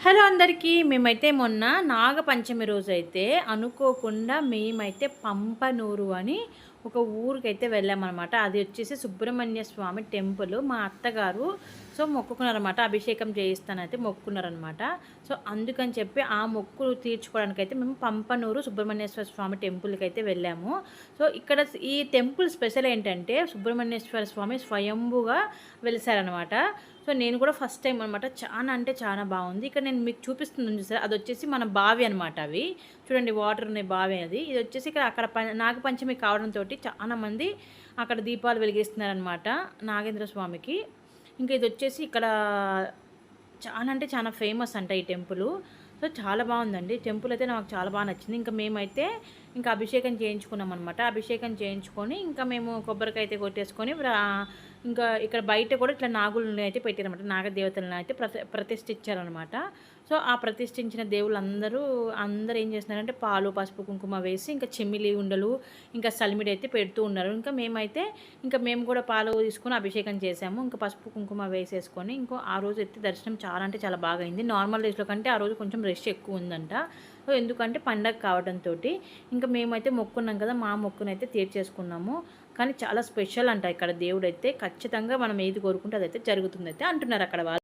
Hello అందరికీ మేమైతే మొన్న నాగపంచమి రోజు అయితే అనుకోకుండా మేమైతే పంపనూరు అని ఒక ఊరికైతే వెళ్ళామన్నమాట. అది వచ్చేసి సుబ్రహ్మణ్య స్వామి టెంపుల్. మా అత్తగారు సో మొక్కుకున్నారనమాట అభిషేకం చేయిస్తానైతే మొక్కున్నారనమాట సో అందుకని చెప్పి ఆ మొక్కు తీర్చుకోవడానికి అయితే మేము పంపనూరు సుబ్రహ్మణ్యేశ్వర స్వామి టెంపుల్కి అయితే వెళ్ళాము. సో ఇక్కడ ఈ టెంపుల్ స్పెషల్ ఏంటంటే సుబ్రహ్మణ్యేశ్వర స్వామి స్వయంభుగా వెలిసారనమాట సో నేను కూడా ఫస్ట్ టైం అనమాట చాలా అంటే చాలా బాగుంది. ఇక్కడ నేను మీకు చూపిస్తుంది సార్ అది వచ్చేసి మన బావి అనమాట అవి. చూడండి వాటర్ ఉన్నాయి బావే అది. ఇది వచ్చేసి ఇక్కడ అక్కడ నాగపంచమి కావడంతో చాలా మంది అక్కడ దీపాలు వెలిగిస్తున్నారనమాట నాగేంద్ర స్వామికి. ఇంకా ఇది వచ్చేసి ఇక్కడ చాలా అంటే చాలా ఫేమస్ అంట ఈ టెంపుల్. సో చాలా బాగుందండి. టెంపుల్ అయితే నాకు చాలా బాగా నచ్చింది. ఇంకా మేమైతే ఇంకా అభిషేకం చేయించుకున్నాం అనమాట అభిషేకం చేయించుకొని ఇంకా మేము కొబ్బరికాయ అయితే కొట్టేసుకొని ఇంకా ఇక్కడ బయట కూడా ఇట్లా నాగులను అయితే పెట్టారనమాట నాగదేవతలను అయితే ప్రతి ప్రతిష్ఠించారనమాట సో ఆ ప్రతిష్ఠించిన దేవులందరూ అందరూ ఏం చేస్తున్నారంటే పాలు పసుపు కుంకుమ వేసి ఇంకా చెమ్మిలి ఉండలు ఇంకా సలిమిడి అయితే పెడుతూ ఉన్నారు. ఇంకా మేమైతే ఇంకా మేము కూడా పాలు తీసుకొని అభిషేకం చేసాము ఇంకా పసుపు కుంకుమ వేసేసుకొని ఇంకో ఆ రోజు అయితే దర్శనం చాలా అంటే చాలా బాగా అయింది. నార్మల్ డేస్లో కంటే ఆ రోజు కొంచెం రష్ ఎక్కువ ఉందంట. సో ఎందుకంటే పండగ కావడంతో ఇంకా మేమైతే మొక్కున్నాం కదా మా మొక్కునైతే తీర్చేసుకున్నాము. కానీ చాలా స్పెషల్ అంట ఇక్కడ దేవుడు అయితే ఖచ్చితంగా మనం ఏది కోరుకుంటే అదైతే జరుగుతుంది అయితే అంటున్నారు అక్కడ వాళ్ళు.